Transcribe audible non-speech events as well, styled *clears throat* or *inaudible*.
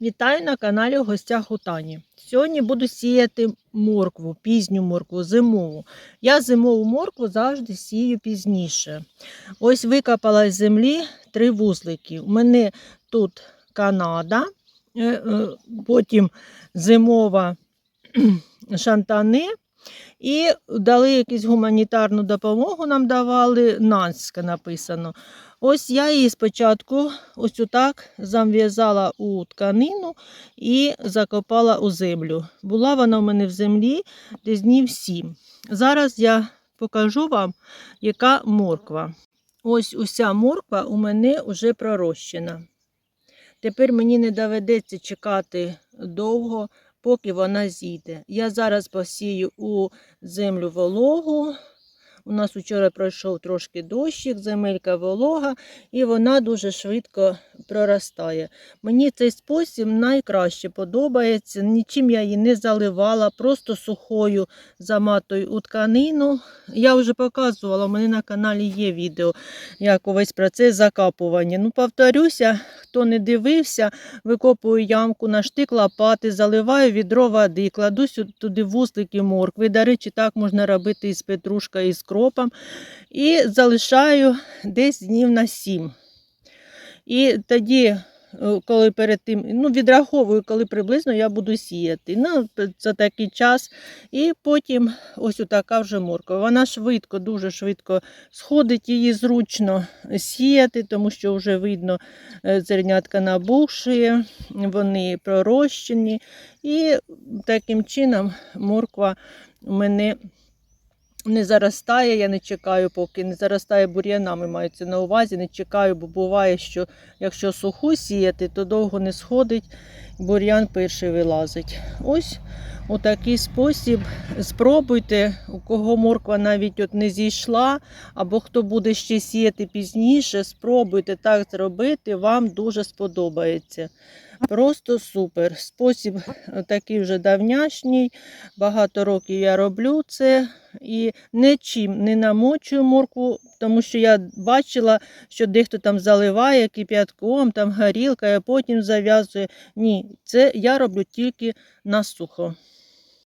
Вітаю на каналі в гостях Тані. Сьогодні буду сіяти моркву, пізню моркву, зимову. Я зимову моркву завжди сію пізніше. Ось викопала з землі три вузлики. У мене тут Канада, е, е, потім зимова *clears throat* шантани. І дали якусь гуманітарну допомогу, нам давали, Нанська написано. Ось я її спочатку ось отак зав'язала у тканину і закопала у землю. Була вона у мене в землі десь днів сім. Зараз я покажу вам, яка морква. Ось уся морква у мене вже пророщена. Тепер мені не доведеться чекати довго, поки вона зійде. Я зараз посію у землю вологу. У нас вчора пройшов трошки дощик, земелька волога, і вона дуже швидко проростає. Мені цей спосіб найкраще подобається. Нічим я її не заливала, просто сухою заматою у тканину. Я вже показувала, у мене на каналі є відео, як увесь процес закапування. Ну, повторюся, хто не дивився, викопую ямку на штик лопати, заливаю відро води, кладу туди вузлики моркви. До речі, так можна робити із петрушкою, і з кропом. І залишаю десь днів на сім. І тоді, е, коли перед тим, ну, відраховую, коли приблизно я буду сіяти. Ну, це такий час. І потім ось така вже морква. Вона швидко, дуже швидко сходить, її зручно сіяти, тому що вже видно, е, зернятка набухшує, вони пророщені. І таким чином морква мене не заростає, я не чекаю, поки не заростає бур'янами, мається на увазі, не чекаю, бо буває, що якщо суху сіяти, то довго не сходить, бур'ян перший вилазить. Ось у такий спосіб спробуйте, у кого морква навіть от не зійшла, або хто буде ще сіяти пізніше, спробуйте так зробити, вам дуже сподобається. Просто супер. Спосіб е, такий вже давняшній. Багато років я роблю це і нічим не намочую моркву, тому що я бачила, що дехто там заливає кип'ятком, там горілка, а потім зав'язує. Ні, це я роблю тільки на сухо.